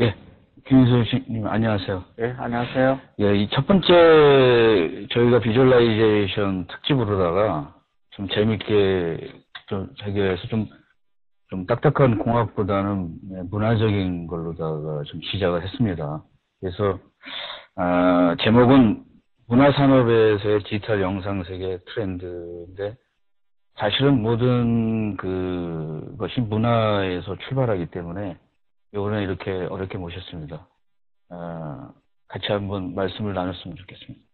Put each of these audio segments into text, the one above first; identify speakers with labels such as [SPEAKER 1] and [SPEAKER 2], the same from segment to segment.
[SPEAKER 1] 예, 김인수 씨님 안녕하세요.
[SPEAKER 2] 예, 안녕하세요.
[SPEAKER 1] 예, 이 첫 번째 저희가 비주얼라이제이션 특집으로다가 좀 재밌게 좀 해결해서 좀, 좀 딱딱한 공학보다는 네, 문화적인 걸로다가 좀 시작을 했습니다. 그래서, 아, 제목은 문화산업에서의 디지털 영상 세계 트렌드인데 사실은 모든 그 것이 문화에서 출발하기 때문에 요번에 이렇게 어렵게 모셨습니다. 아, 같이 한번 말씀을 나눴으면 좋겠습니다.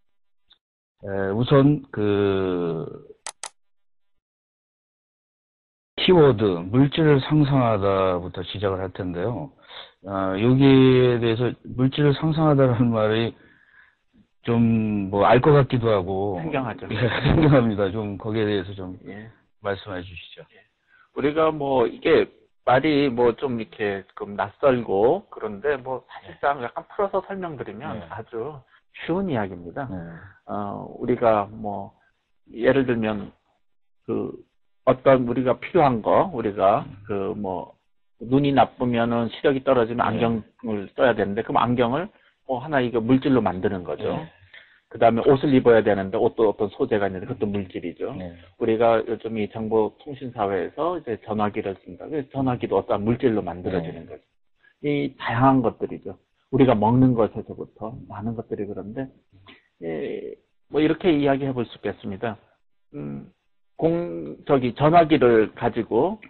[SPEAKER 1] 에, 우선 그 키워드 물질을 상상하다부터 시작을 할 텐데요. 아, 여기에 대해서 물질을 상상하다라는 말이 좀 뭐 알 것 같기도 하고
[SPEAKER 2] 생경하죠.
[SPEAKER 1] 예, 생경합니다. 좀 거기에 대해서 좀
[SPEAKER 2] 예.
[SPEAKER 1] 말씀해 주시죠.
[SPEAKER 2] 우리가 뭐 이게 말이 뭐 좀 이렇게 좀 낯설고 그런데 뭐 사실상 약간 풀어서 설명드리면
[SPEAKER 1] 네.
[SPEAKER 2] 아주 쉬운 이야기입니다.
[SPEAKER 1] 네.
[SPEAKER 2] 어, 우리가 뭐 예를 들면 그 어떤 우리가 필요한 거 우리가 그 뭐 눈이 나쁘면은 시력이 떨어지면
[SPEAKER 1] 네.
[SPEAKER 2] 안경을 써야 되는데 그럼 안경을 뭐 하나 이거 물질로 만드는 거죠.
[SPEAKER 1] 네.
[SPEAKER 2] 그 다음에 옷을 입어야 되는데 옷도 어떤 소재가 있는데 그것도 물질이죠.
[SPEAKER 1] 네.
[SPEAKER 2] 우리가 요즘 이 정보 통신 사회에서 이제 전화기를 쓴다. 그래서 전화기도 어떠한 물질로 만들어지는
[SPEAKER 1] 네.
[SPEAKER 2] 거죠. 이 다양한 것들이죠. 우리가 먹는 것에서부터 많은 것들이 그런데 예, 뭐 이렇게 이야기해 볼 수 있겠습니다. 음, 공 저기 전화기를 가지고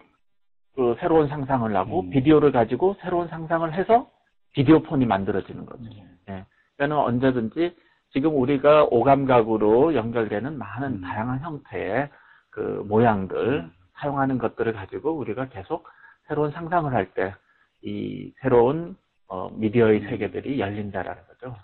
[SPEAKER 2] 그 새로운 상상을 하고
[SPEAKER 1] 음.
[SPEAKER 2] 비디오를 가지고 새로운 상상을 해서 비디오 폰이 만들어지는 거죠. 예. 그러니까 언제든지 지금 우리가 오감각으로 연결되는 많은
[SPEAKER 1] 음.
[SPEAKER 2] 다양한 형태의 그 모양들 사용하는 것들을 가지고 우리가 계속 새로운 상상을 할 때 이 새로운 어, 미디어의
[SPEAKER 1] 음.
[SPEAKER 2] 세계들이 열린다라는 거죠.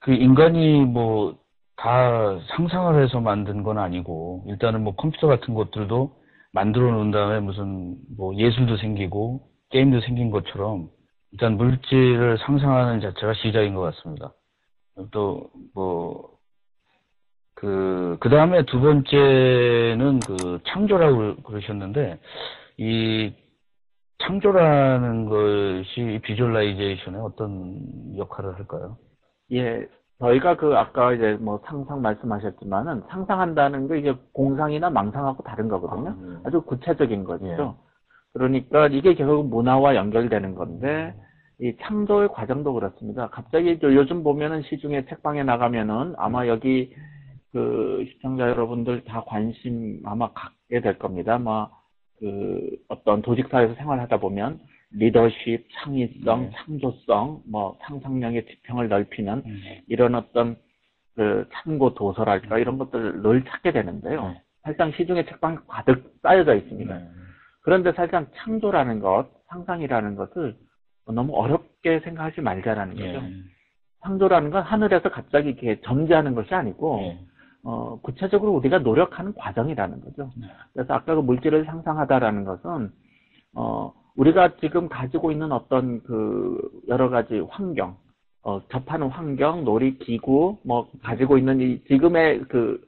[SPEAKER 1] 그 인간이 뭐 다 상상을 해서 만든 건 아니고 일단은 뭐 컴퓨터 같은 것들도 만들어 놓은 다음에 무슨 뭐 예술도 생기고 게임도 생긴 것처럼 일단 물질을 상상하는 자체가 시작인 것 같습니다. 또 뭐 그, 그 다음에 두 번째는 그 창조라고 그러셨는데, 이 창조라는 것이 비주얼라이제이션에 어떤 역할을 할까요?
[SPEAKER 2] 예, 저희가 그 아까 이제 뭐 상상 말씀하셨지만은 상상한다는 게 이게 공상이나 망상하고 다른 거거든요.
[SPEAKER 1] 음.
[SPEAKER 2] 아주 구체적인 거죠.
[SPEAKER 1] 예.
[SPEAKER 2] 그러니까 이게 결국 문화와 연결되는 건데 이 창조의 과정도 그렇습니다. 갑자기 저 요즘 보면은 시중에 책방에 나가면은 아마 여기 그 시청자 여러분들 다 관심 아마 갖게 될 겁니다. 아마 그 어떤 조직사에서 생활하다 보면 리더십, 창의성,
[SPEAKER 1] 네.
[SPEAKER 2] 창조성, 뭐 상상력의 지평을 넓히는
[SPEAKER 1] 음.
[SPEAKER 2] 이런 어떤 그 참고 도서랄까 이런 것들을 늘 찾게 되는데요.
[SPEAKER 1] 네.
[SPEAKER 2] 사실상 시중에 책방이 가득 쌓여져 있습니다.
[SPEAKER 1] 네.
[SPEAKER 2] 그런데 사실상 창조라는 것, 상상이라는 것을 너무 어렵게 생각하지 말자라는
[SPEAKER 1] 예.
[SPEAKER 2] 거죠. 창조라는 건 하늘에서 갑자기 이렇게 점지하는 것이 아니고
[SPEAKER 1] 예.
[SPEAKER 2] 어, 구체적으로 우리가 노력하는 과정이라는 거죠.
[SPEAKER 1] 네.
[SPEAKER 2] 그래서 아까 그 물질을 상상하다라는 것은 어, 우리가 지금 가지고 있는 어떤 그 여러 가지 환경, 어, 접하는 환경, 놀이 기구, 뭐 가지고 있는 이 지금의 그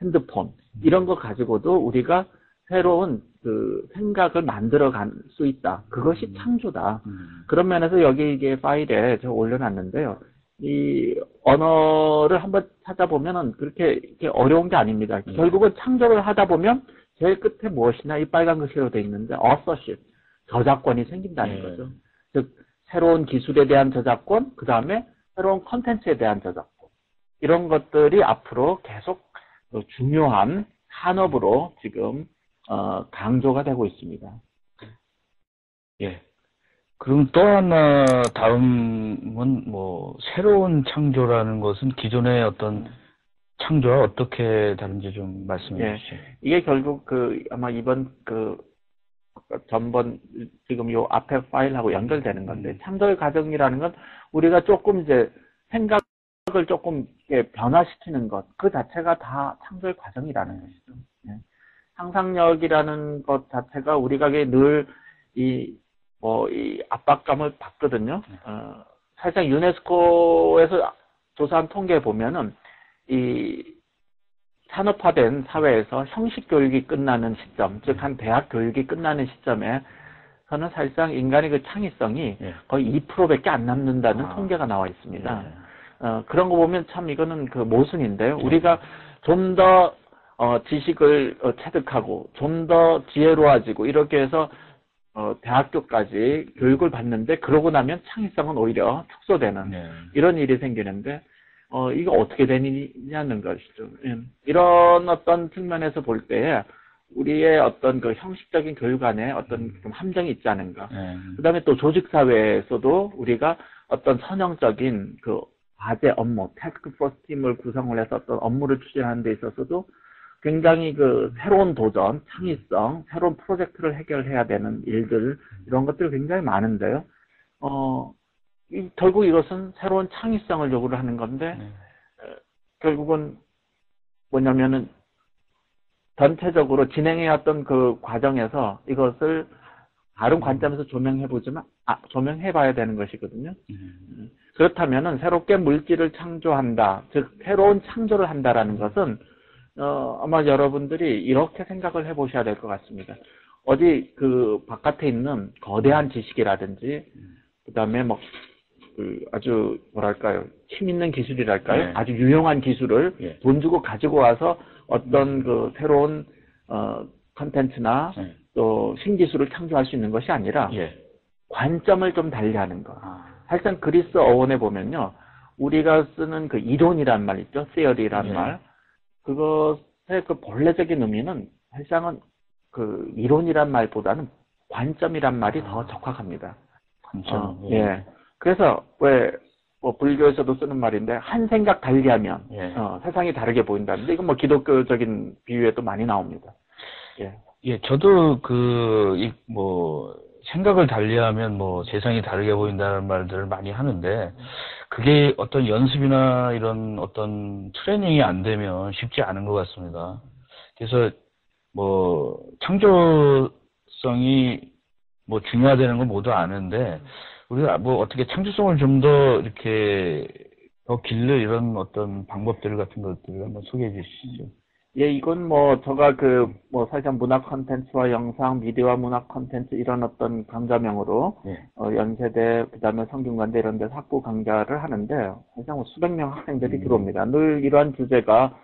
[SPEAKER 2] 핸드폰 이런 거 가지고도 우리가 새로운 그 생각을 만들어 갈 수 있다. 그것이
[SPEAKER 1] 음.
[SPEAKER 2] 창조다.
[SPEAKER 1] 음.
[SPEAKER 2] 그런 면에서 여기 이게 파일에 제가 올려놨는데요. 이 언어를 한번 찾아보면은 그렇게 이렇게 어려운 게 아닙니다.
[SPEAKER 1] 음.
[SPEAKER 2] 결국은 창조를 하다 보면 제일 끝에 무엇이냐 이 빨간 글씨로 돼 있는데 authorship 저작권이 생긴다는
[SPEAKER 1] 예.
[SPEAKER 2] 거죠. 즉 새로운 기술에 대한 저작권, 그 다음에 새로운 컨텐츠에 대한 저작권 이런 것들이 앞으로 계속 어, 중요한 산업으로 지금 어, 강조가 되고 있습니다.
[SPEAKER 1] 예. 그럼 또 하나 다음은 뭐 새로운 창조라는 것은 기존의 어떤 창조와 어떻게 다른지 좀 말씀해
[SPEAKER 2] 예.
[SPEAKER 1] 주시죠.
[SPEAKER 2] 이게 결국 그 아마 이번 그 전번 지금 요 앞에 파일하고 연결되는 건데
[SPEAKER 1] 음.
[SPEAKER 2] 창조의 과정이라는 건 우리가 조금 이제 생각을 조금 변화시키는 것 그 자체가 다 창조의 과정이라는 것이죠. 예. 상상력이라는 것 자체가 우리가 늘이 뭐 이 압박감을 받거든요. 어, 사실상 유네스코에서 조사한 통계에 보면은 이 산업화된 사회에서 형식 교육이 끝나는 시점, 즉 한 대학 교육이 끝나는 시점에 저는 사실상 인간의 그 창의성이
[SPEAKER 1] 예.
[SPEAKER 2] 거의 2%밖에 안 남는다는
[SPEAKER 1] 아.
[SPEAKER 2] 통계가 나와 있습니다.
[SPEAKER 1] 예.
[SPEAKER 2] 어, 그런 거 보면 참 이거는 그 모순인데요. 우리가 좀 더 어, 지식을 어, 체득하고 좀 더 지혜로워지고 이렇게 해서 어, 대학교까지 교육을 받는데 그러고 나면 창의성은 오히려 축소되는
[SPEAKER 1] 예.
[SPEAKER 2] 이런 일이 생기는데 어, 이거 어떻게 되느냐는 것이죠. 예. 이런 어떤 측면에서 볼 때에 우리의 어떤 그 형식적인 교육 안에 어떤 좀 함정이 있지 않은가.
[SPEAKER 1] 예.
[SPEAKER 2] 그 다음에 또 조직사회에서도 우리가 어떤 선형적인 그 과제 업무, 태스크 포스 팀을 구성을 해서 어떤 업무를 추진하는 데 있어서도 굉장히 그 새로운 도전, 창의성, 새로운 프로젝트를 해결해야 되는 일들, 이런 것들이 굉장히 많은데요. 어, 이- 결국 이것은 새로운 창의성을 요구를 하는 건데,
[SPEAKER 1] 네.
[SPEAKER 2] 결국은 뭐냐면은 전체적으로 진행해왔던 그 과정에서 이것을 다른 관점에서 조명해보지만, 아, 조명해봐야 되는 것이거든요.
[SPEAKER 1] 음.
[SPEAKER 2] 그렇다면은 새롭게 물질을 창조한다, 즉 새로운 창조를 한다라는 것은 어, 아마 여러분들이 이렇게 생각을 해보셔야 될 것 같습니다. 어디 그 바깥에 있는 거대한 지식이라든지 그다음에 뭐 그 아주 뭐랄까요 힘 있는 기술이랄까요
[SPEAKER 1] 네.
[SPEAKER 2] 아주 유용한 기술을
[SPEAKER 1] 예.
[SPEAKER 2] 돈 주고 가지고 와서 어떤 그 새로운 어 컨텐츠나
[SPEAKER 1] 예.
[SPEAKER 2] 또 신기술을 창조할 수 있는 것이 아니라
[SPEAKER 1] 예.
[SPEAKER 2] 관점을 좀 달리하는 것.
[SPEAKER 1] 아.
[SPEAKER 2] 사실상 그리스 어원에 보면요. 우리가 쓰는 그 이론이란 말 있죠. theory란
[SPEAKER 1] 네.
[SPEAKER 2] 말. 그것의 그 본래적인 의미는 사실상은 그 이론이란 말보다는 관점이란 말이 더 적합합니다.
[SPEAKER 1] 관점.
[SPEAKER 2] 어, 예. 그래서 왜 뭐 불교에서도 쓰는 말인데 한 생각 달리하면
[SPEAKER 1] 예.
[SPEAKER 2] 어, 세상이 다르게 보인다는데 이건 뭐 기독교적인 비유에도 많이 나옵니다. 예.
[SPEAKER 1] 예, 저도 그, 이, 뭐, 생각을 달리하면 뭐 세상이 다르게 보인다는 말들을 많이 하는데, 그게 어떤 연습이나 이런 어떤 트레이닝이 안 되면 쉽지 않은 것 같습니다. 그래서 뭐, 창조성이 뭐 중요하다는 건 모두 아는데, 우리가 뭐 어떻게 창조성을 좀 더 이렇게 더 길러 이런 어떤 방법들 같은 것들을 한번 소개해 주시죠.
[SPEAKER 2] 예, 이건 뭐, 제가 그, 뭐, 사실상 문학 컨텐츠와 영상, 미디어와 문학 컨텐츠 이런 어떤 강좌명으로,
[SPEAKER 1] 예.
[SPEAKER 2] 어, 연세대, 그 다음에 성균관대 이런 데서 학부 강좌를 하는데, 사실상 뭐 수백 명 학생들이
[SPEAKER 1] 음.
[SPEAKER 2] 들어옵니다. 늘 이러한 주제가,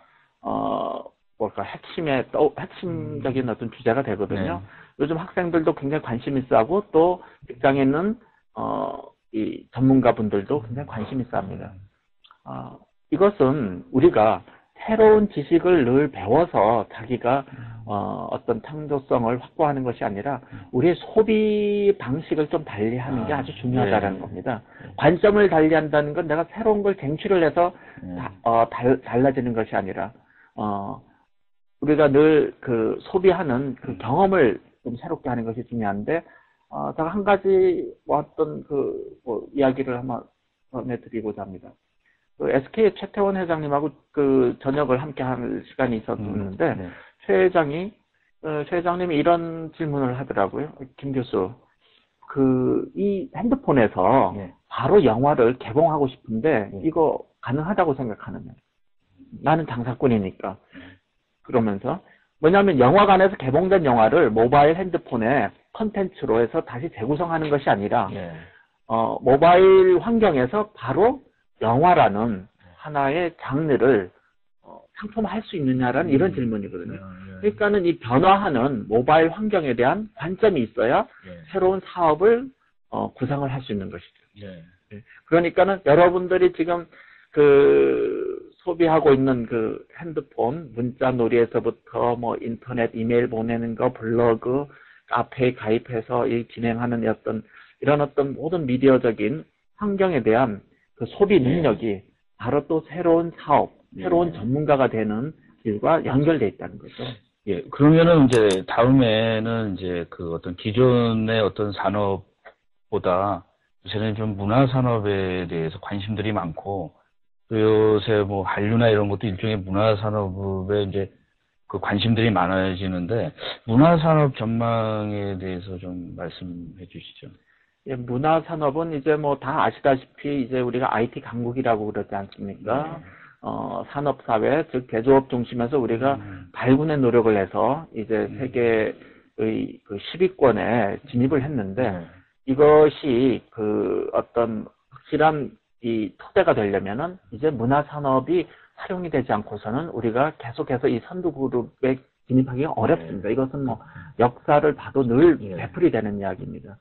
[SPEAKER 2] 어, 뭘까, 핵심의, 또, 핵심적인 어떤 주제가 되거든요. 요즘 학생들도 굉장히 관심 있어 하고, 또 직장에 있는, 어, 이 전문가 분들도 굉장히 관심 있어 합니다. 아, 이것은 우리가 새로운 지식을 늘 배워서 자기가 어, 어떤 창조성을 확보하는 것이 아니라 우리의 소비 방식을 좀 달리하는 게
[SPEAKER 1] 아,
[SPEAKER 2] 아주 중요하다는
[SPEAKER 1] 네.
[SPEAKER 2] 겁니다. 관점을 달리한다는 건 내가 새로운 걸 쟁취를 해서
[SPEAKER 1] 예.
[SPEAKER 2] 다- 어, 달, 달라지는 것이 아니라 어, 우리가 늘 그 소비하는 그 경험을 좀 새롭게 하는 것이 중요한데 어, 제가 한 가지 뭐 어떤 그 뭐 이야기를 한번 전해드리고자 합니다. 그 SK 최태원 회장님하고 그 저녁을 함께 할 시간이 있었는데
[SPEAKER 1] 네.
[SPEAKER 2] 최 회장이 어, 최 회장님이 이런 질문을 하더라고요. 김 교수, 그 이 핸드폰에서
[SPEAKER 1] 예.
[SPEAKER 2] 바로 영화를 개봉하고 싶은데
[SPEAKER 1] 네.
[SPEAKER 2] 이거 가능하다고 생각하느냐? 나는 장사꾼이니까. 그러면서 뭐냐면 영화관에서 개봉된 영화를 모바일 핸드폰에 컨텐츠로 해서 다시 재구성하는 것이 아니라
[SPEAKER 1] 예.
[SPEAKER 2] 어, 모바일 환경에서 바로 영화라는 하나의 장르를 어, 상품화할 수 있느냐라는 이런 질문이거든요. 그러니까는 이 변화하는 모바일 환경에 대한 관점이 있어야
[SPEAKER 1] 예.
[SPEAKER 2] 새로운 사업을 어, 구상을 할 수 있는 것이죠.
[SPEAKER 1] 예.
[SPEAKER 2] 그러니까는 여러분들이 지금 그 소비하고 있는 그 핸드폰 문자 놀이에서부터 뭐 인터넷 이메일 보내는 거 블로그 카페에 가입해서 이 진행하는 어떤 이런 어떤 모든 미디어적인 환경에 대한 그 소비 능력이 바로 또 새로운 사업, 새로운
[SPEAKER 1] 네.
[SPEAKER 2] 전문가가 되는 길과 연결돼 있다는 거죠.
[SPEAKER 1] 예, 그러면은 이제 다음에는 이제 그 어떤 기존의 어떤 산업보다 요새는 좀 문화 산업에 대해서 관심들이 많고 또 요새 뭐 한류나 이런 것도 일종의 문화 산업에 이제 그 관심들이 많아지는데 문화 산업 전망에 대해서 좀 말씀해 주시죠.
[SPEAKER 2] 예, 문화 산업은 이제 뭐 다 아시다시피 이제 우리가 IT 강국이라고 그러지 않습니까? 어, 산업 사회, 즉 제조업 중심에서 우리가
[SPEAKER 1] 음,
[SPEAKER 2] 발군의 노력을 해서 이제
[SPEAKER 1] 음.
[SPEAKER 2] 세계 그 10위권에 진입을 했는데
[SPEAKER 1] 네.
[SPEAKER 2] 이것이 그 어떤 확실한 이 토대가 되려면은 이제 문화 산업이 활용이 되지 않고서는 우리가 계속해서 이 선두 그룹에 진입하기가 어렵습니다. 이것은 뭐 역사를 봐도 늘
[SPEAKER 1] 예.
[SPEAKER 2] 되풀이 되는 이야기입니다.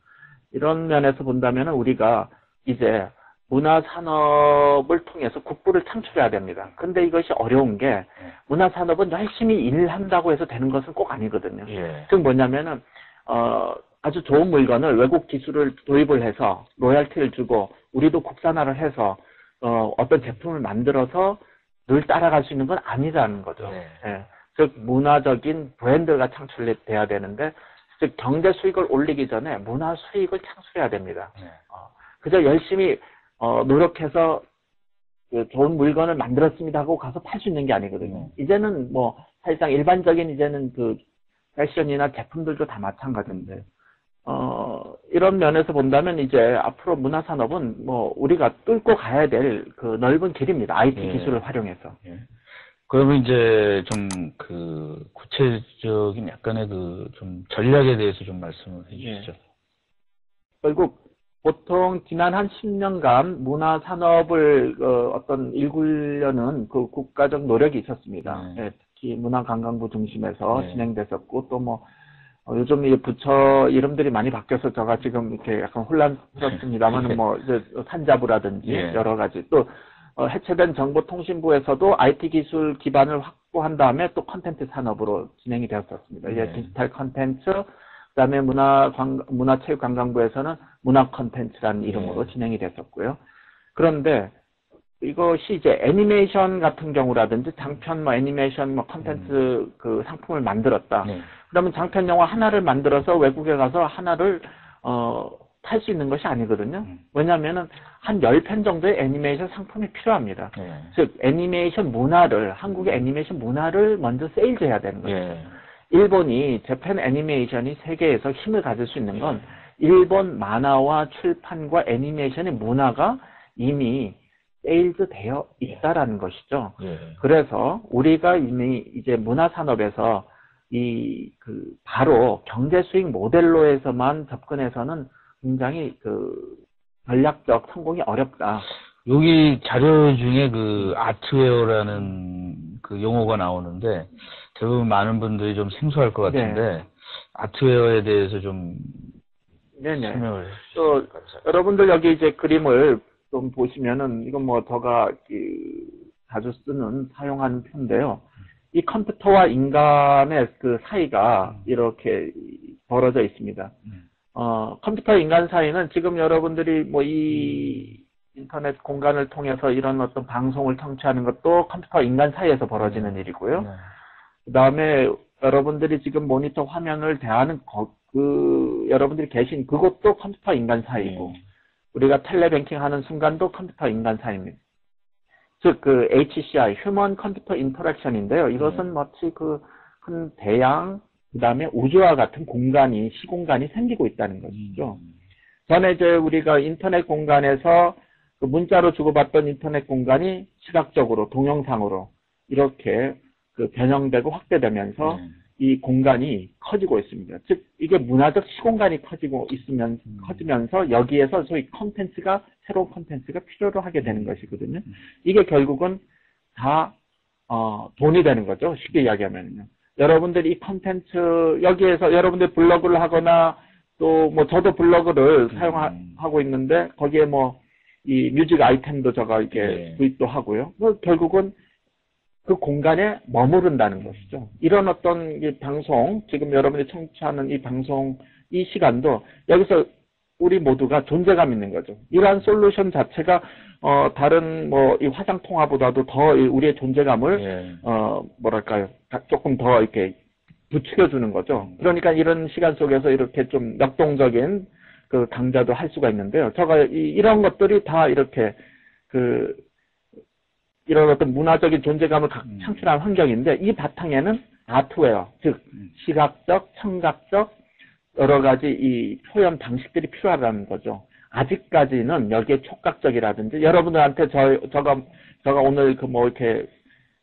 [SPEAKER 2] 이런 면에서 본다면 우리가 이제 문화 산업을 통해서 국부를 창출해야 됩니다. 근데 이것이 어려운 게 문화 산업은 열심히 일한다고 해서 되는 것은 꼭 아니거든요.
[SPEAKER 1] 예.
[SPEAKER 2] 즉 뭐냐면은 어 아주 좋은 물건을 외국 기술을 도입을 해서 로열티를 주고 우리도 국산화를 해서 어 어떤 제품을 만들어서 늘 따라갈 수 있는 건 아니라는 거죠.
[SPEAKER 1] 네.
[SPEAKER 2] 예. 즉 문화적인 브랜드가 창출돼야 되는데 즉 경제 수익을 올리기 전에 문화 수익을 창출해야 됩니다.
[SPEAKER 1] 네.
[SPEAKER 2] 어, 그저 열심히 어, 노력해서 그 좋은 물건을 만들었습니다 하고 가서 팔 수 있는 게 아니거든요. 이제는 뭐 사실상 일반적인 이제는 그 패션이나 제품들도 다 마찬가지인데 어, 이런 면에서 본다면 이제 앞으로 문화 산업은 뭐 우리가 뚫고 가야 될 그 넓은 길입니다. IT
[SPEAKER 1] 예.
[SPEAKER 2] 기술을 활용해서.
[SPEAKER 1] 예. 그러면 이제 좀 그 구체적인 약간의 그 좀 전략에 대해서 좀 말씀을 해주시죠.
[SPEAKER 2] 결국 보통 지난 한 10년간 문화 산업을 어, 떤 일구려는 그 국가적 노력이 있었습니다.
[SPEAKER 1] 네.
[SPEAKER 2] 예, 특히 문화관광부 중심에서
[SPEAKER 1] 네.
[SPEAKER 2] 진행됐었고 또뭐 요즘 이 부처 이름들이 많이 바뀌어서 제가 지금 이렇게 약간 혼란스럽습니다만 뭐 이제 산자부라든지
[SPEAKER 1] 예.
[SPEAKER 2] 여러 가지 또 어, 해체된 정보통신부에서도 IT 기술 기반을 확보한 다음에 또 컨텐츠 산업으로 진행이 되었었습니다. 이제
[SPEAKER 1] 네.
[SPEAKER 2] 디지털 컨텐츠, 그다음에 문화 관 문화체육관광부에서는 문화 컨텐츠라는 이름으로
[SPEAKER 1] 네.
[SPEAKER 2] 진행이 됐었고요. 그런데 이것이 이제 애니메이션 같은 경우라든지 장편 뭐 애니메이션 뭐 컨텐츠 그 상품을 만들었다.
[SPEAKER 1] 네.
[SPEAKER 2] 그러면 장편 영화 하나를 만들어서 외국에 가서 하나를 어 팔 수 있는 것이 아니거든요.
[SPEAKER 1] 음.
[SPEAKER 2] 왜냐하면은 한 10편 정도의 애니메이션 상품이 필요합니다.
[SPEAKER 1] 네.
[SPEAKER 2] 즉 애니메이션 문화를 한국의 애니메이션 문화를 먼저 세일즈해야 되는 거죠.
[SPEAKER 1] 예.
[SPEAKER 2] 일본이 재팬 애니메이션이 세계에서 힘을 가질 수 있는 건 일본 만화와 출판과 애니메이션의 문화가 이미 세일즈 되어 있다라는 것이죠.
[SPEAKER 1] 예.
[SPEAKER 2] 그래서 우리가 이미 이제 문화 산업에서 이 그 바로 경제 수익 모델로에서만 접근해서는 굉장히 그 전략적 성공이 어렵다.
[SPEAKER 1] 여기 자료 중에 그 아트웨어라는 그 용어가 나오는데 대부분 많은 분들이 좀 생소할 것 같은데 아트웨어에 대해서 좀
[SPEAKER 2] 네네.
[SPEAKER 1] 설명을
[SPEAKER 2] 해또
[SPEAKER 1] 주시죠.
[SPEAKER 2] 여러분들 여기 이제 그림을 좀 보시면은 이건 뭐 제가 그 자주 쓰는 사용하는 표인데요. 이 컴퓨터와 인간의 그 사이가 이렇게 벌어져 있습니다.
[SPEAKER 1] 음.
[SPEAKER 2] 어, 컴퓨터 인간 사이는 지금 여러분들이 뭐 이 인터넷 공간을 통해서 이런 어떤 방송을 청취하는 것도 컴퓨터 인간 사이에서 벌어지는 일이고요.
[SPEAKER 1] 네.
[SPEAKER 2] 그 다음에 여러분들이 지금 모니터 화면을 대하는 거- 그 여러분들이 계신 그곳도 컴퓨터 인간 사이고
[SPEAKER 1] 네.
[SPEAKER 2] 우리가 텔레뱅킹 하는 순간도 컴퓨터 인간 사이입니다. 즉 그 HCI 휴먼 컴퓨터 인터랙션인데요. 이것은
[SPEAKER 1] 네.
[SPEAKER 2] 마치 그 큰 대양 그 다음에 우주와 같은 공간이 시공간이 생기고 있다는 것이죠.
[SPEAKER 1] 음.
[SPEAKER 2] 전에 이제 우리가 인터넷 공간에서 그 문자로 주고받던 인터넷 공간이 시각적으로 동영상으로 이렇게 그 변형되고 확대되면서
[SPEAKER 1] 네.
[SPEAKER 2] 이 공간이 커지고 있습니다. 즉 이게 문화적 시공간이 커지고 있으면
[SPEAKER 1] 음.
[SPEAKER 2] 커지면서 여기에서 소위 컨텐츠가 새로운 컨텐츠가 필요로 하게 되는 것이거든요.
[SPEAKER 1] 음.
[SPEAKER 2] 이게 결국은 다 어, 돈이 되는 거죠. 쉽게 이야기하면요. 여러분들이 이 컨텐츠 여기에서 여러분들 블로그를 하거나 또 뭐 저도 블로그를
[SPEAKER 1] 음.
[SPEAKER 2] 사용하고 있는데 거기에 뭐 이 뮤직 아이템도 제가 이렇게
[SPEAKER 1] 네.
[SPEAKER 2] 구입도 하고요. 뭐 결국은 그 공간에 머무른다는 것이죠. 이런 어떤 이 방송, 지금 여러분이 청취하는 이 방송, 이 시간도 여기서 우리 모두가 존재감 있는 거죠. 이러한 솔루션 자체가 어 다른 뭐 이 화상 통화보다도 더이 우리의 존재감을
[SPEAKER 1] 예.
[SPEAKER 2] 어 뭐랄까요 가- 조금 더 이렇게 부추겨 주는 거죠. 그러니까 이런 시간 속에서 이렇게 좀 역동적인 그 강좌도 할 수가 있는데요. 제가 이, 이런 것들이 다 이렇게 그 이런 어떤 문화적인 존재감을 각-
[SPEAKER 1] 음.
[SPEAKER 2] 창출한 환경인데 이 바탕에는 아트웨어 즉
[SPEAKER 1] 음.
[SPEAKER 2] 시각적, 청각적 여러 가지 이 표현 방식들이 필요하다는 거죠. 아직까지는 여기에 촉각적이라든지 여러분들한테 저 저가 저가 오늘 그 뭐 이렇게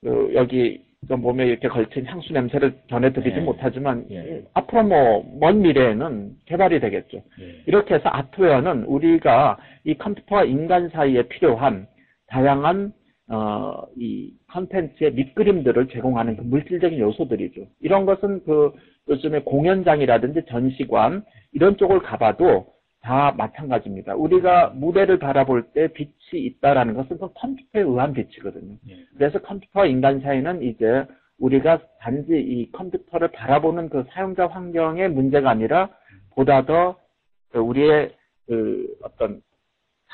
[SPEAKER 2] 그 여기 좀 몸에 이렇게 걸친 향수 냄새를 전해드리지
[SPEAKER 1] 예.
[SPEAKER 2] 못하지만
[SPEAKER 1] 예.
[SPEAKER 2] 앞으로 뭐 먼 미래에는 개발이 되겠죠.
[SPEAKER 1] 예.
[SPEAKER 2] 이렇게 해서 아트웨어는 우리가 이 컴퓨터와 인간 사이에 필요한 다양한 어, 이 컨텐츠의 밑그림들을 제공하는 그 물질적인 요소들이죠. 이런 것은 그 요즘에 공연장이라든지 전시관 이런 쪽을 가봐도 다 마찬가지입니다. 우리가 무대를 바라볼 때 빛이 있다라는 것은 그 컴퓨터에 의한 빛이거든요.
[SPEAKER 1] 예.
[SPEAKER 2] 그래서 컴퓨터와 인간 사이는 이제 우리가 단지 이 컴퓨터를 바라보는 그 사용자 환경의 문제가 아니라 보다 더 우리의 그 어떤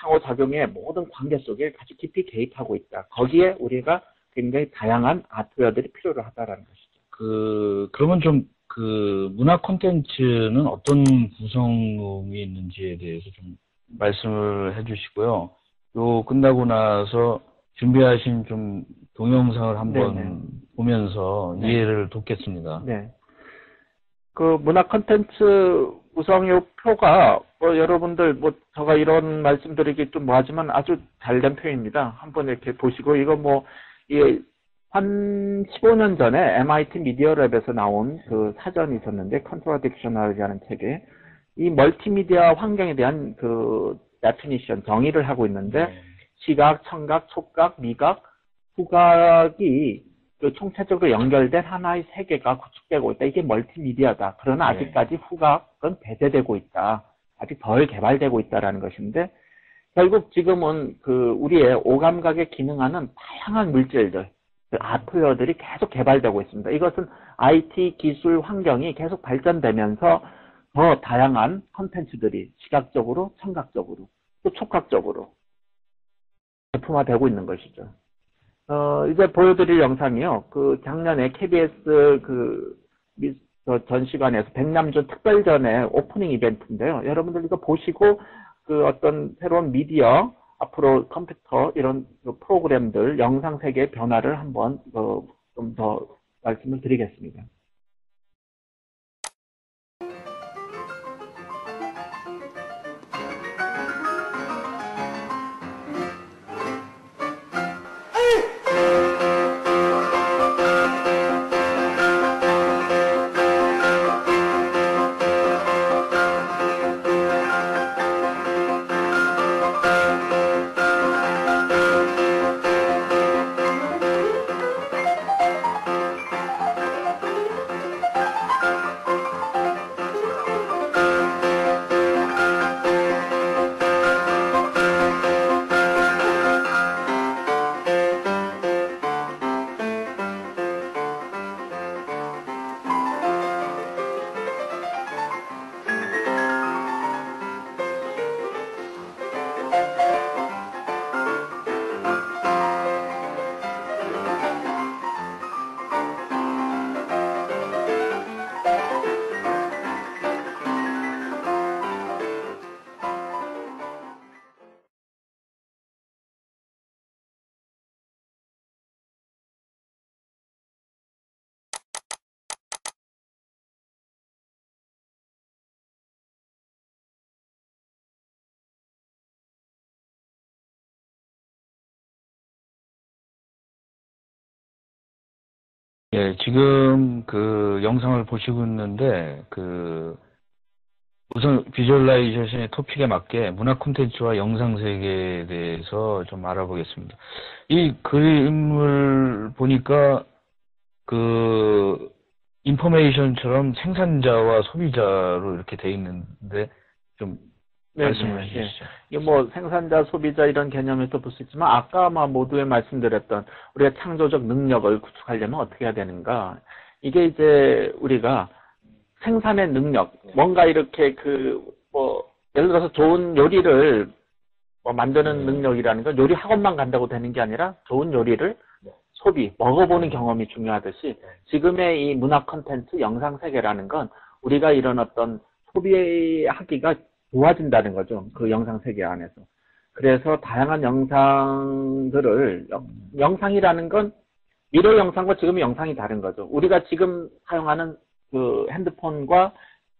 [SPEAKER 2] 상호작용의 모든 관계 속에 아주 깊이 개입하고 있다. 거기에 우리가 굉장히 다양한 아트웨어들이 필요로 하다라는 것이죠.
[SPEAKER 1] 그, 그러면 좀, 그, 문화 콘텐츠는 어떤 구성이 있는지에 대해서 좀 말씀을 해 주시고요. 요 끝나고 나서 준비하신 좀 동영상을 한번
[SPEAKER 2] 네네.
[SPEAKER 1] 보면서
[SPEAKER 2] 네.
[SPEAKER 1] 이해를 돕겠습니다.
[SPEAKER 2] 네. 그 문화 컨텐츠 구성의 표가 뭐 여러분들 뭐 제가 이런 말씀드리기 좀 뭐하지만 아주 잘된 표입니다. 한번 이렇게 보시고 이거 뭐 이게 한 15년 전에 MIT 미디어랩에서 나온 그 사전이 있었는데 컨트라 딕셔너리라는 책에 이 멀티미디어 환경에 대한 그 데피니션 정의를 하고 있는데
[SPEAKER 1] 네.
[SPEAKER 2] 시각, 청각, 촉각, 미각, 후각이 그 총체적으로 연결된 하나의 세계가 구축되고 있다. 이게 멀티미디어다. 그러나
[SPEAKER 1] 네.
[SPEAKER 2] 아직까지 후각은 배제되고 있다. 아직 덜 개발되고 있다라는 것인데 결국 지금은 그 우리의 오감각에 기능하는 다양한 물질들, 그 아트웨어들이 계속 개발되고 있습니다. 이것은 IT 기술 환경이 계속 발전되면서 더 다양한 컨텐츠들이 시각적으로, 청각적으로, 또 촉각적으로 제품화되고 있는 것이죠. 어, 이제 보여드릴 영상이요. 그 작년에 KBS 그 미- 저 전시관에서 백남준 특별전의 오프닝 이벤트인데요. 여러분들 이거 보시고 그 어떤 새로운 미디어 앞으로 컴퓨터 이런 그 프로그램들 영상 세계의 변화를 한번 어, 좀더 말씀을 드리겠습니다.
[SPEAKER 1] 예, 지금 그 영상을 보시고 있는데, 그, 우선 비주얼라이제이션의 토픽에 맞게 문화 콘텐츠와 영상 세계에 대해서 좀 알아보겠습니다. 이 그림을 보니까 그 인포메이션처럼 생산자와 소비자로 이렇게 돼 있는데 좀
[SPEAKER 2] 네,
[SPEAKER 1] 말씀을
[SPEAKER 2] 네,
[SPEAKER 1] 해주시죠.
[SPEAKER 2] 이게 뭐 생산자, 소비자 이런 개념에서 볼 수 있지만 아까 아마 모두에 말씀드렸던 우리가 창조적 능력을 구축하려면 어떻게 해야 되는가? 이게 이제 우리가 생산의 능력, 뭔가 이렇게 그 뭐 예를 들어서 좋은 요리를 뭐 만드는
[SPEAKER 1] 네.
[SPEAKER 2] 능력이라는 건 요리 학원만 간다고 되는 게 아니라 좋은 요리를
[SPEAKER 1] 네.
[SPEAKER 2] 소비, 먹어보는 경험이 중요하듯이 지금의 이 문화 컨텐츠 영상 세계라는 건 우리가 이런 어떤 소비하기가 도와준다는 거죠. 그 영상 세계 안에서. 그래서 다양한 영상들을 영- 영상이라는 건 미래 영상과 지금의 영상이 다른 거죠. 우리가 지금 사용하는 그 핸드폰과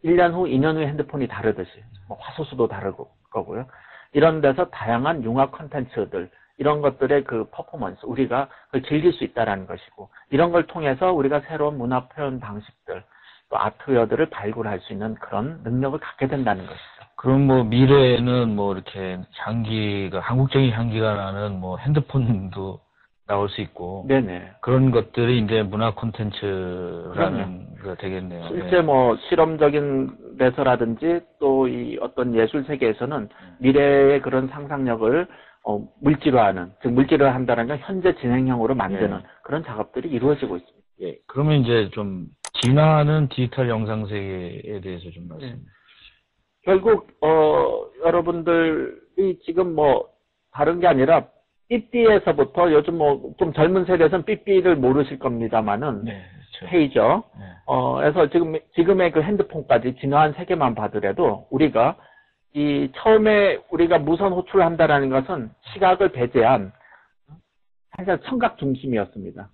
[SPEAKER 2] 1년 후, 2년 후의 핸드폰이 다르듯이 뭐 화소수도 다르고 거고요. 이런 데서 다양한 융합 컨텐츠들 이런 것들의 그 퍼포먼스, 우리가 그걸 즐길 수 있다라는 것이고, 이런 걸 통해서 우리가 새로운 문화 표현 방식들, 또 아트웨어들을 발굴할 수 있는 그런 능력을 갖게 된다는 것이죠.
[SPEAKER 1] 그럼 뭐 미래에는 뭐 이렇게 향기가 한국적인 향기가 나는 뭐 핸드폰도 나올 수 있고
[SPEAKER 2] 네네.
[SPEAKER 1] 그런 것들이 이제 문화 콘텐츠라는 거 되겠네요.
[SPEAKER 2] 실제
[SPEAKER 1] 네.
[SPEAKER 2] 뭐 실험적인 데서라든지 또 이 어떤 예술 세계에서는 미래의 그런 상상력을 어, 물질화하는, 즉 물질화를 한다는 건 현재 진행형으로 만드는
[SPEAKER 1] 네.
[SPEAKER 2] 그런 작업들이 이루어지고 있습니다.
[SPEAKER 1] 예. 그러면 이제 좀 진화하는 디지털 영상 세계에 대해서 좀 말씀.
[SPEAKER 2] 네. 결국 어 여러분들이 지금 뭐 다른 게 아니라 삐삐에서부터 요즘 뭐 좀 젊은 세대에서는 삐삐를 모르실 겁니다만은
[SPEAKER 1] 네. 그렇죠.
[SPEAKER 2] 페이저
[SPEAKER 1] 네.
[SPEAKER 2] 어에서 지금 지금의 그 핸드폰까지 진화한 세계만 봐더라도 우리가 이 처음에 우리가 무선 호출을 한다라는 것은 시각을 배제한 사실 청각 중심이었습니다.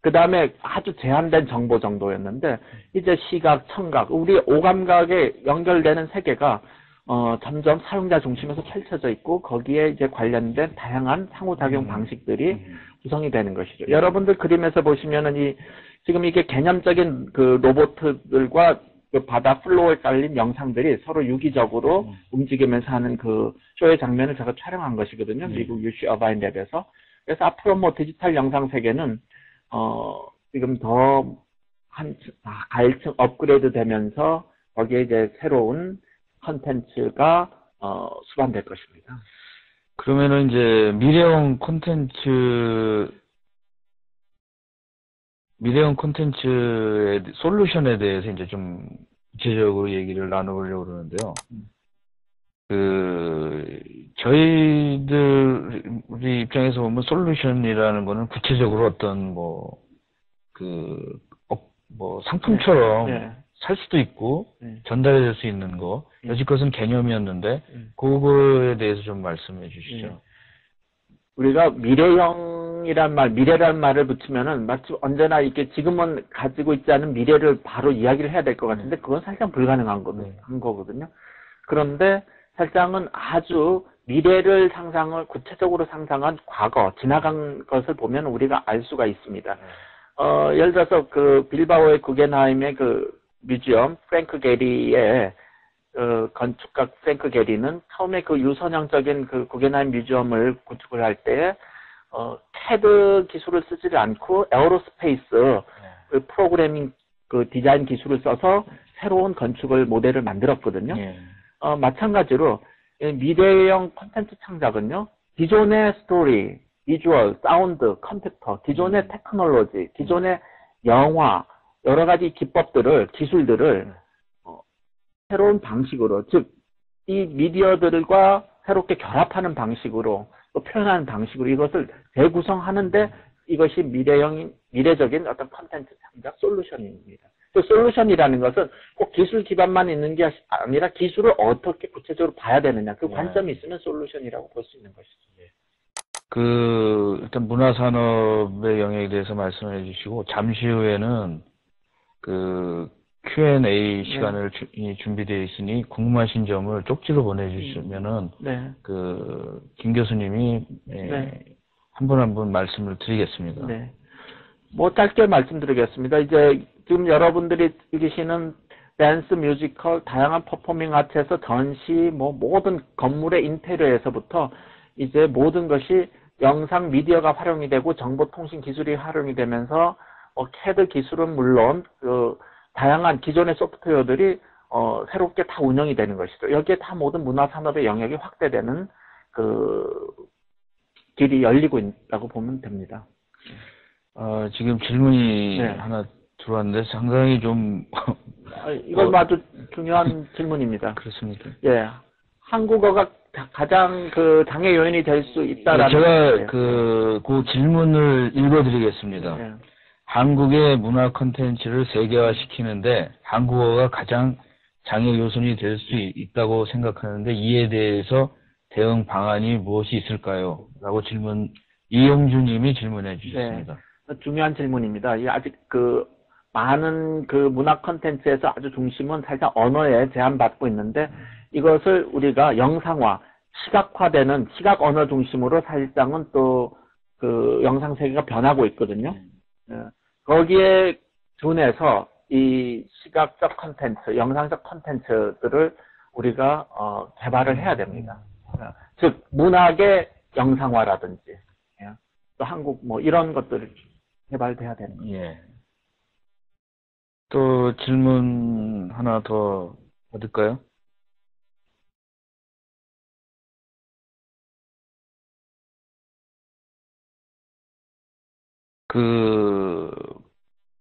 [SPEAKER 2] 그 다음에 아주 제한된 정보 정도였는데 이제 시각, 청각, 우리 오감각에 연결되는 세계가 어, 점점 사용자 중심에서 펼쳐져 있고 거기에 이제 관련된 다양한 상호작용
[SPEAKER 1] 음.
[SPEAKER 2] 방식들이
[SPEAKER 1] 음.
[SPEAKER 2] 구성이 되는 것이죠. 여러분들 그림에서 보시면은 이 지금 이게 개념적인 그 로봇들과 그 바다 플로어에 깔린 영상들이 서로 유기적으로
[SPEAKER 1] 음.
[SPEAKER 2] 움직이면서 하는 그 쇼의 장면을 제가 촬영한 것이거든요.
[SPEAKER 1] 네.
[SPEAKER 2] 미국 UC 어바인 랩에서. 그래서 앞으로 뭐 디지털 영상 세계는 어 지금 더한 아, 가일층 업그레이드 되면서 거기에 이제 새로운 컨텐츠가 어 수반될 것입니다.
[SPEAKER 1] 그러면은 이제 미래형 콘텐츠 미래형 콘텐츠의 솔루션에 대해서 이제 좀 구체적으로 얘기를 나눠보려고 그러는데요.
[SPEAKER 2] 음.
[SPEAKER 1] 그 저희들 우리 입장에서 보면 솔루션이라는 거는 구체적으로 어떤 뭐그뭐 상품처럼
[SPEAKER 2] 네.
[SPEAKER 1] 살 수도 있고
[SPEAKER 2] 네.
[SPEAKER 1] 전달해 줄 수 있는 거
[SPEAKER 2] 네.
[SPEAKER 1] 여지껏은 개념이었는데
[SPEAKER 2] 음.
[SPEAKER 1] 그거에 대해서 좀 말씀해 주시죠.
[SPEAKER 2] 네. 우리가 미래형이란 말, 미래란 말을 붙이면은 마치 언제나 이렇게 지금은 가지고 있지 않은 미래를 바로 이야기를 해야 될 것 같은데 그건 사실상 불가능한 거,
[SPEAKER 1] 네.
[SPEAKER 2] 한 거거든요. 그런데 사실상은 아주 미래를 상상을 구체적으로 상상한 과거, 지나간 것을 보면 우리가 알 수가 있습니다. 어, 예를 들어서 그 빌바오의 구겐하임의 그 뮤지엄, 프랭크 게리의 그 건축가 프랭크 게리는 처음에 그 유선형적인 그 구겐하임 뮤지엄을 구축을 할 때, 어, 캐드 기술을 쓰지 않고 에어로스페이스 그 프로그래밍 그 디자인 기술을 써서 새로운 건축을 모델을 만들었거든요.
[SPEAKER 1] 예.
[SPEAKER 2] 어, 마찬가지로 이 미래형 콘텐츠 창작은요. 기존의 스토리, 비주얼, 사운드, 컴퓨터, 기존의
[SPEAKER 1] 음.
[SPEAKER 2] 테크놀로지, 기존의 영화, 여러 가지 기법들을, 기술들을 어, 새로운 방식으로, 즉, 이 미디어들과 새롭게 결합하는 방식으로, 또 표현하는 방식으로 이것을 재구성하는데 이것이 미래형, 미래적인 어떤 콘텐츠 창작 솔루션입니다. 그 솔루션이라는 것은 꼭 기술 기반만 있는 게 아니라 기술을 어떻게 구체적으로 봐야 되느냐. 그
[SPEAKER 1] 네.
[SPEAKER 2] 관점이 있으면 솔루션이라고 볼 수 있는 것이죠.
[SPEAKER 1] 그 일단 문화 산업의 영역에 대해서 말씀해 주시고 잠시 후에는 그 Q&A 시간을 주- 이 준비되어 있으니 궁금하신 점을 쪽지로 보내주시면은
[SPEAKER 2] 네.
[SPEAKER 1] 그김 교수님이 예,
[SPEAKER 2] 네.
[SPEAKER 1] 한분 한 분 말씀을 드리겠습니다.
[SPEAKER 2] 네. 뭐 짧게 말씀드리겠습니다. 이제 지금 여러분들이 즐기시는 댄스, 뮤지컬, 다양한 퍼포밍 아트에서 전시, 뭐 모든 건물의 인테리어에서부터 이제 모든 것이 영상 미디어가 활용이 되고 정보통신 기술이 활용이 되면서 어, 캐드 기술은 물론 그 다양한 기존의 소프트웨어들이 어, 새롭게 다 운영이 되는 것이죠. 여기에 다 모든 문화산업의 영역이 확대되는 그 길이 열리고 있다고 보면 됩니다.
[SPEAKER 1] 어, 지금 질문이
[SPEAKER 2] 네.
[SPEAKER 1] 하나 들어왔는데 상당히 좀
[SPEAKER 2] 아, 이건
[SPEAKER 1] 어.
[SPEAKER 2] 뭐 아주 중요한 질문입니다.
[SPEAKER 1] 그렇습니다.
[SPEAKER 2] 예. 한국어가 가- 가장 그 장애 요인이 될 수 있다라는
[SPEAKER 1] 네, 제가. 그, 그 질문을 읽어드리겠습니다.
[SPEAKER 2] 예.
[SPEAKER 1] 한국의 문화 콘텐츠를 세계화시키는데 한국어가 가장 장애 요소이 될 수 있다고 생각하는데 이에 대해서 대응 방안이 무엇이 있을까요? 라고 질문, 이영주님이 질문해 주셨습니다.
[SPEAKER 2] 중요한 질문입니다. 이 아직 그 많은 그 문화 콘텐츠에서 아주 중심은 살짝 언어에 제한받고 있는데 이것을 우리가 영상화, 시각화되는 시각 언어 중심으로 사실상은 또 그 영상 세계가 변하고 있거든요. 예. 거기에 준해서 이 시각적 컨텐츠, 영상적 컨텐츠들을 우리가 어, 개발을 해야 됩니다. 예. 즉 문학의 영상화라든지 예. 또 한국 뭐 이런 것들을 개발돼야 되는 거죠.
[SPEAKER 1] 예. 또 질문 하나 더 받을까요? 그,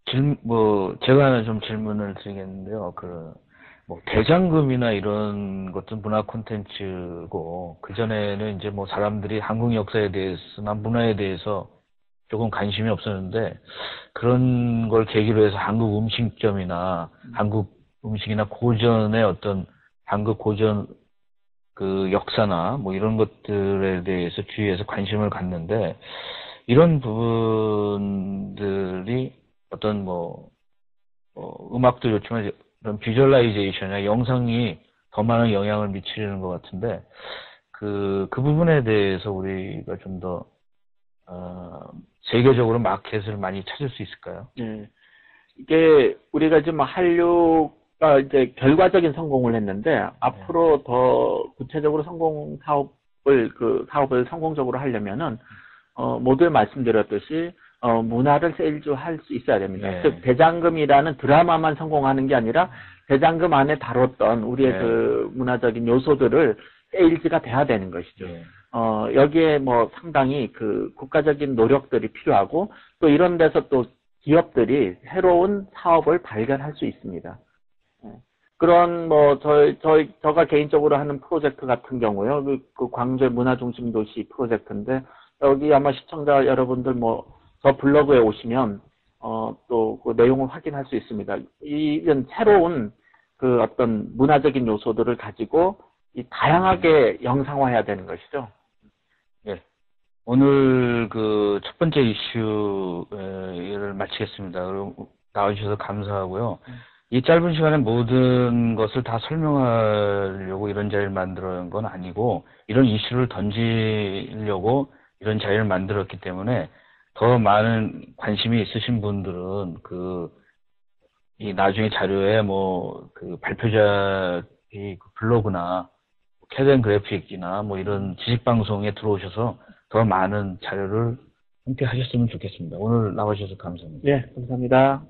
[SPEAKER 1] 질, 뭐, 제가 하나 좀 질문을 드리겠는데요. 그, 뭐, 대장금이나 이런 것도 문화 콘텐츠고, 그전에는 이제 뭐 사람들이 한국 역사에 대해서나 문화에 대해서 조금 관심이 없었는데, 그런 걸 계기로 해서 한국 음식점이나 한국 음식이나 고전의 어떤 한국 고전 그 역사나 뭐 이런 것들에 대해서 주위에서 관심을 갖는데, 이런 부분들이 어떤 뭐, 어, 음악도 좋지만 이런 비주얼라이제이션이나 영상이 더 많은 영향을 미치는 것 같은데 그, 그 부분에 대해서 우리가 좀 더, 어, 세계적으로 마켓을 많이 찾을 수 있을까요?
[SPEAKER 2] 예. 이게 우리가 지금 한류가 이제 결과적인 성공을 했는데 앞으로 더 구체적으로 성공 사업을 그 사업을 성공적으로 하려면은 어, 모두 말씀드렸듯이 어, 문화를 세일즈할 수 있어야 됩니다.
[SPEAKER 1] 네.
[SPEAKER 2] 즉 대장금이라는 드라마만 성공하는 게 아니라 대장금 안에 다뤘던 우리의
[SPEAKER 1] 네.
[SPEAKER 2] 그 문화적인 요소들을 세일즈가 돼야 되는 것이죠.
[SPEAKER 1] 예.
[SPEAKER 2] 어, 여기에 뭐 상당히 그 국가적인 노력들이 필요하고 또 이런 데서 또 기업들이 새로운 사업을 발견할 수 있습니다. 예. 그런 뭐 저희 저희 저가 개인적으로 하는 프로젝트 같은 경우요. 그, 그 광주의 문화중심 도시 프로젝트인데 여기 아마 시청자 여러분들 뭐 저 블로그에 오시면 어 또 그 내용을 확인할 수 있습니다. 이런 새로운 그 어떤 문화적인 요소들을 가지고 이 다양하게 영상화해야 되는 것이죠.
[SPEAKER 1] 오늘 그 첫 번째 이슈를 마치겠습니다. 나와주셔서 감사하고요. 이 짧은 시간에 모든 것을 다 설명하려고 이런 자리를 만들어낸 건 아니고 이런 이슈를 던지려고 이런 자리를 만들었기 때문에 더 많은 관심이 있으신 분들은 그 이 나중에 자료에 뭐 그 발표자의 그 블로그나 캐덴 그래픽이나 뭐 이런 지식 방송에 들어오셔서 더 많은 자료를 함께 하셨으면 좋겠습니다. 오늘 나와주셔서 감사합니다.
[SPEAKER 2] 네, 감사합니다.